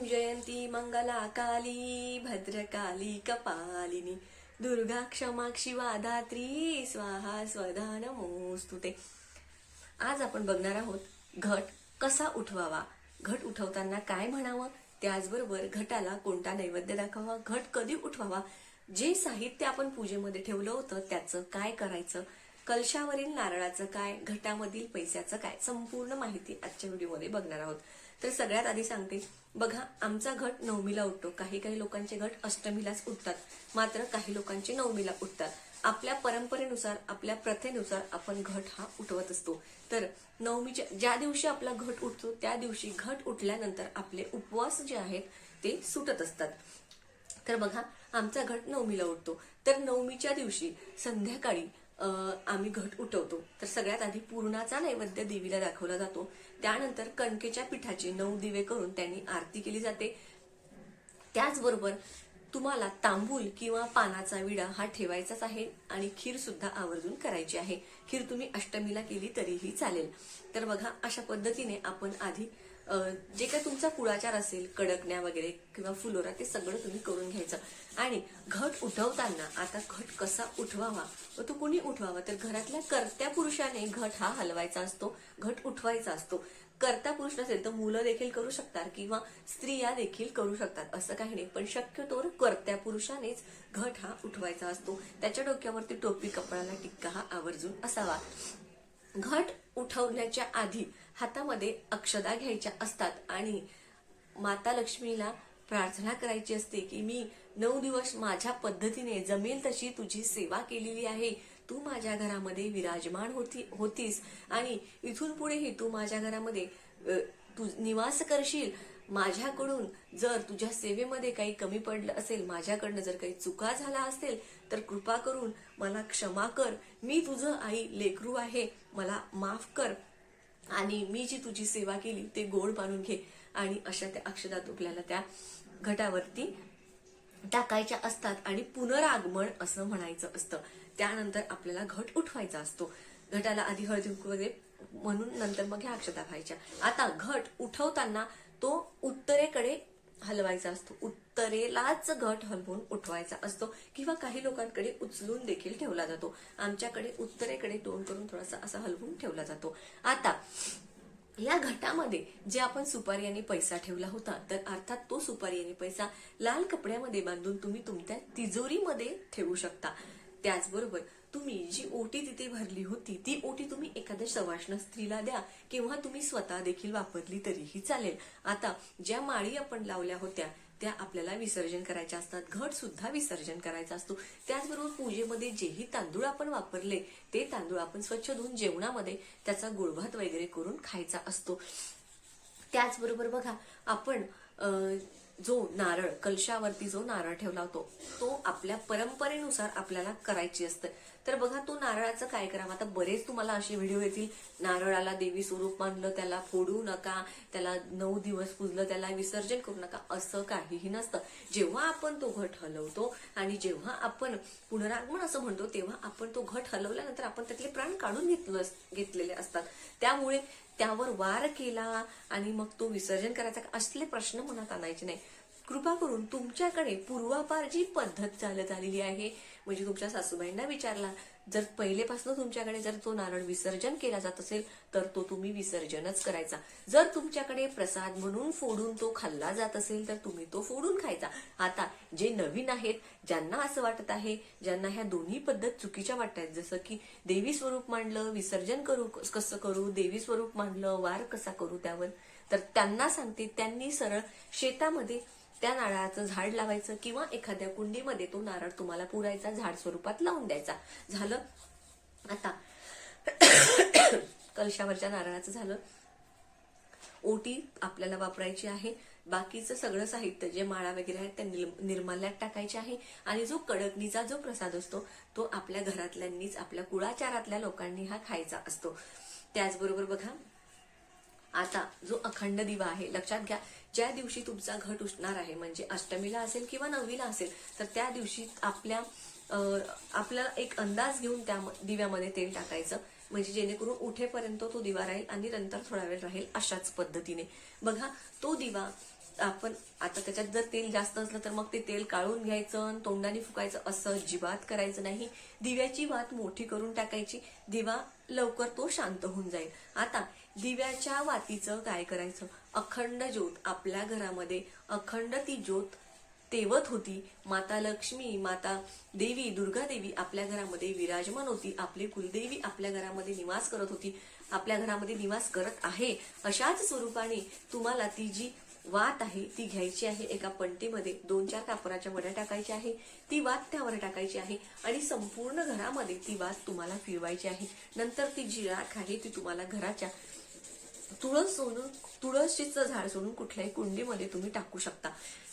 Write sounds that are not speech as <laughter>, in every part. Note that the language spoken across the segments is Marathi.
ओम जयंती मंगला काली भद्रकाली कपालिनी दुर्गा क्षमा शिवा स्वाहा स्वधा नमोस्तुते. आज आपण बघणार आहोत घट कसा उठवावा? घट उठवताना काय म्हणावं? त्याचबरोबर घटाला कोणता नैवेद्य दाखवावा? घट कधी उठवावा? जे साहित्य आपण पूजेमध्ये ठेवलं होतं त्याचं काय करायचं? कलशावरील नारळाचं काय? घटामधील पैशाचं काय? संपूर्ण माहिती आजच्या व्हिडिओमध्ये बघणार आहोत. तर सगळ्यात आधी सांगते बघा आमचा घट नवमीला उठतो. काही काही लोकांचे घट अष्टमीलाच उठतात. मात्र काही लोकांचे नवमीला उठतात. आपल्या परंपरेनुसार आपल्या प्रथेनुसार आपण घट हा उठवत असतो. तर नवमीच्या ज्या दिवशी आपला घट उठतो त्या दिवशी घट उठल्यानंतर आपले उपवास जे आहेत ते सुटत असतात. तर बघा आमचा घट नवमीला उठतो. तर नवमीच्या दिवशी संध्याकाळी आम्ही घट उठवतो. तर सगळ्यात आधी पूर्णाचा नैवेद्य देवीला दाखवला जातो. त्यानंतर कणकेच्या पिठाचे नऊ दिवे करून त्यांनी आरती केली जाते. त्याचबरोबर तुम्हाला तांबूल किंवा पानाचा विडा हा ठेवायचाच आहे आणि खीर सुद्धा आवर्जून करायची आहे. खीर तुम्ही अष्टमीला केली तरीही चालेल. तर बघा अशा पद्धतीने आपण आधी जे काय तुमचा कुळाचार असेल कडकण्या वगैरे किंवा फुलोरा ते सगळं तुम्ही करून घ्यायचं. आणि घट उठवताना आता घट कसा उठवावा? व तो कुणी उठवावा? तर घरातल्या कर्त्या पुरुषाने घट हा हलवायचा असतो घट उठवायचा असतो. कर्ता पुरुष नसेल तर मुलं देखील करू शकतात किंवा स्त्रिया देखील करू शकतात असं काही नाही. पण शक्यतोवर कर्त्या पुरुषानेच घट हा उठवायचा असतो. त्याच्या डोक्यावरती टोपी कपडाला टिक्का हा आवर्जून असावा. घट उठवण्याच्या आधी हातामध्ये अक्षदा घ्यायच्या असतात आणि माता लक्ष्मीला प्रार्थना करायची असते की मी नऊ दिवस माझ्या पद्धतीने जमेल तशी तुझी सेवा केलेली आहे. तू माझ्या घरामध्ये विराजमान होती होतीस आणि इथून पुढेही तू माझ्या घरामध्ये तू निवास करशील. माझ्याकडून जर तुझ्या सेवेमध्ये काही कमी पडलं असेल माझ्याकडनं जर काही चुका झाला असेल तर कृपा करून मला क्षमा कर. मी तुझं आई लेकरू आहे. मला माफ कर. आणि मी जी तुझी सेवा केली ते गोड मानून घे. आणि अशा त्या अक्षदा आपल्याला त्या घटावरती टाकायच्या असतात आणि पुनरागमन असं म्हणायचं असतं. त्यानंतर आपल्याला घट उठवायचा असतो. घटाला आधी हळदी वगैरे म्हणून नंतर मग ह्या अक्षता व्हायच्या. आता घट उठवताना तो उत्तरेकडे हलवायचा असतो. उत्तरेलाच घट हलवून उठवायचा असतो. किंवा काही लोकांकडे उचलून देखील ठेवला जातो. आमच्याकडे उत्तरेकडे तोंड करून थोडासा असा हलवून ठेवला जातो. आता या घटामध्ये जे आपण सुपारी आणि पैसा ठेवला होता तर अर्थात तो सुपारी आणि पैसा लाल कपड्यामध्ये बांधून तुम्ही तुमच्या तिजोरीमध्ये ठेवू शकता. त्याचबरोबर तुम्ही जी ओटी तिथे भरली होती ती ओटी तुम्ही एखाद्या सवाष्ण स्त्रीला द्या किंवा तुम्ही स्वतः देखील वापरली तरीही चालेल. आता ज्या माळी आपण लावल्या होत्या त्या आपल्याला विसर्जन करायच्या असतात. घट सुद्धा विसर्जन करायचा असतो. त्याचबरोबर पूजेमध्ये जेही तांदूळ आपण वापरले ते तांदूळ आपण स्वच्छ धुवून जेवणामध्ये त्याचा गुळभात वगैरे करून खायचा असतो. त्याचबरोबर बघा आपण जो नारळ कलशावरती जो नारळ ठेवला होतो तो आपल्या परंपरेनुसार आपल्याला करायची असते. तर बघा तो नारळाचं काय करावं? आता बरेच तुम्हाला असे व्हिडिओ येतील. नारळाला देवी स्वरूप मानलं त्याला फोडू नका त्याला नऊ दिवस पुजलं त्याला विसर्जन करू नका. असं काहीही नसतं. जेव्हा आपण तो घट हलवतो आणि जेव्हा आपण पुनरागमन असं म्हणतो तेव्हा आपण तो घट हलवल्यानंतर आपण त्यातले प्राण काढून घेतलं घेतलेले असतात. त्यामुळे त्यावर वार केला आणि मग तो विसर्जन करायचा असले प्रश्न मनात आणायचे नाही. कृपा करून तुमच्याकडे पूर्वापार जी पद्धत चालत आलेली आहे. म्हणजे तुमच्या सासूबाईंना विचारला जर पहिलेपासून तुमच्याकडे जर तो नारळ विसर्जन केला जात असेल तर तो तुम्ही विसर्जनच करायचा. जर तुमच्याकडे प्रसाद म्हणून फोडून तो खाल्ला जात असेल तर तुम्ही तो फोडून खायचा. आता जे नवीन आहेत ज्यांना असं वाटत आहे ज्यांना ह्या दोन्ही पद्धत चुकीच्या वाटत आहेत जसं की देवी स्वरूप मांडलं विसर्जन करू कसं करू देवी स्वरूप मांडलं वार कसा करू त्यावर तर त्यांना सांगते त्यांनी सरळ शेतामध्ये त्या नारळाचं झाड लावायचं किंवा एखाद्या कुंडीमध्ये तो नारळ तुम्हाला पुरायचा झाड स्वरूपात लावून द्यायचा. झालं? आता. कलशावरच्या नारळाचं झालं. ओटी आपल्याला वापरायची आहे. बाकीचं सगळं साहित्य जे माळा वगैरे आहेत त्या निर्माल्यात टाकायचे आहे. आणि जो कडकणीचा जो प्रसाद असतो तो आपल्या घरातल्यांनीच आपल्या कुळाचारातल्या लोकांनी हा खायचा असतो. त्याचबरोबर बघा आता जो अखंड दिवा आहे लक्षात घ्या ज्या दिवशी तुमचा घट उठणार आहे म्हणजे अष्टमीला असेल किंवा नववीला असेल तर त्या दिवशी आपल्या आपला एक अंदाज घेऊन त्या दिव्यामध्ये तेल टाकायचं म्हणजे जेणेकरून उठेपर्यंत तो दिवा राहील आणि नंतर थोडा वेळ राहील अशाच पद्धतीने. बघा तो दिवा आपण आता त्याच्यात जर तेल जास्त असलं तर मग ते तेल काढून घ्यायचं आणि तोंडाने फुकायचं असं अजिबात करायचं नाही. दिव्याची वात मोठी करून टाकायची दिवा लवकर तो शांत होऊन जाईल. आता दिव्याच्या वातीचं काय करायचं? अखंड ज्योत आपल्या घरामध्ये अखंड ती ज्योत तेवत होती. माता लक्ष्मी माता देवी दुर्गा देवी आपल्या घरामध्ये विराजमान होती. आपली कुलदेवी आपल्या घरामध्ये निवास करत होती. आपल्या घरामध्ये निवास करत आहे. अशाच स्वरूपाने तुम्हाला ती जी वात आहे ती घ्यायची आहे एका पंटीमध्ये दोन चार कापराच्या वड्या टाकायच्या आहे ती वात त्यावर टाकायची आहे आणि संपूर्ण घरामध्ये ती वात तुम्हाला फिरवायची आहे. नंतर ती जी राख आहे ती तुम्हाला घराच्या तुळस सोडून तुळशीचं झाड सोडून कुठल्याही कुंडीमध्ये तुम्ही टाकू शकता.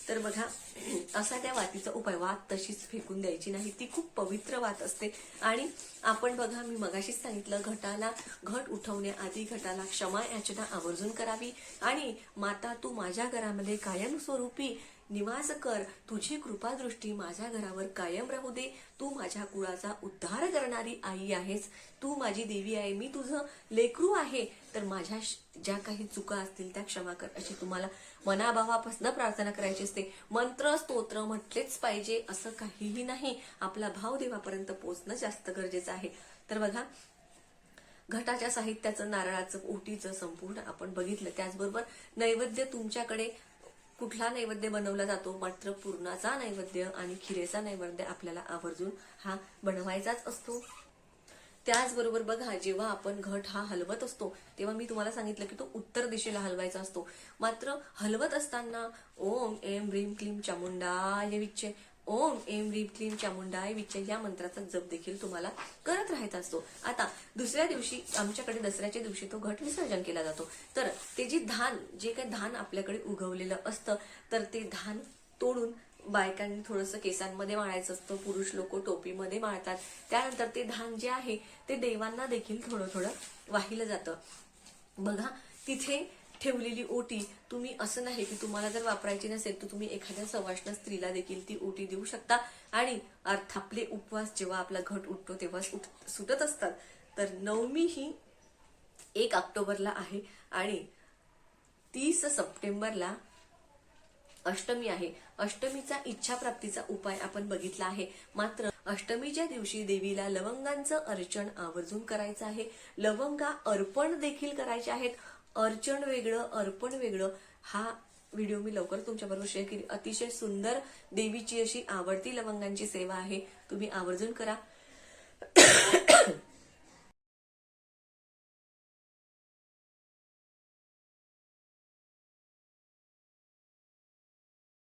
तर बघा <clears throat> असा त्या वातीचा उपाय वात तशीच फेकून द्यायची नाही. ती खूप पवित्र वात असते. आणि आपण बघा मी मगाशीच सांगितलं घटाला घट उठवण्याआधी घटाला क्षमा याचना आवर्जून करावी. आणि माता तू माझ्या घरामध्ये कायमस्वरूपी निवास कर. तुझी कृपादृष्टी माझ्या घरावर कायम राहू दे. तू माझ्या कुळाचा उद्धार करणारी आई आहेस. तू माझी देवी आहे. मी तुझं लेकरू आहे. तर माझ्या ज्या काही चुका असतील त्या क्षमा कर अशी तुम्हाला मनाभावापासून प्रार्थना करायची असते. मंत्र स्तोत्र म्हटलेच पाहिजे. असं काहीही नाही. आपला भाव देवापर्यंत पोहोचणं जास्त गरजेचं आहे. तर बघा घटाच्या साहित्याचं नारळाचं ओटीचं संपूर्ण आपण बघितलं. त्याचबरोबर नैवेद्य तुमच्याकडे कुठला नैवेद्य बनवला जातो? मात्र पूर्णाचा नैवेद्य आणि खिरेचा नैवेद्य आपल्याला आवर्जून हा बनवायचाच असतो. त्याचबरोबर बघा जेव्हा आपण घट हा हलवत असतो तेव्हा मी तुम्हाला सांगितलं की तो उत्तर दिशेला हलवायचा असतो. मात्र हलवत असताना ओम एम ह्रीम क्लीम चामुंडा हे विच्छे ओम एम रीम क्लीम चामुंडाय विचार या मंत्राचा जप देखील तुम्हाला करत राहायचा असतो. आता दुसऱ्या दिवशी आमच्याकडे दसऱ्याच्या दिवशी तो घट विसर्जन केला जातो. तर ते जे धान जे काही धान आपल्याकडे उगवलेलं असतं तर ते धान तोडून बायकांनी थोडंसं केसांमध्ये माळायचं असतं पुरुष लोक टोपीमध्ये माळतात त्यानंतर ते धान जे आहे ते देवांना देखील थोडं थोडं वाहिलं जातं. बघा तिथे ठेवलेली ओटी तुम्ही असं नाही की तुम्हाला जर वापरायची नसेल तर तुम्ही एखाद्या सवाष्ण स्त्रीला देखील ती ओटी देऊ शकता. आणि अर्थ आपले उपवास जेव्हा आपला घट उठतो तेव्हा सुटत असतात. तर नवमी ही एक ऑक्टोबरला आहे आणि तीस सप्टेंबरला अष्टमी आहे. अष्टमीचा इच्छाप्राप्तीचा उपाय आपण बघितला आहे. मात्र अष्टमीच्या दिवशी देवीला लवंगांचं अर्चन आवर्जून करायचं आहे. लवंगा अर्पण देखील करायचे आहेत. अर्चन वेगळं अर्पण वेगळं हा व्हिडिओ मी लवकर तुमच्याबरोबर शेअर केली. अतिशय सुंदर देवीची अशी आवडती लवंगांची सेवा आहे. तुम्ही आवर्जून करा.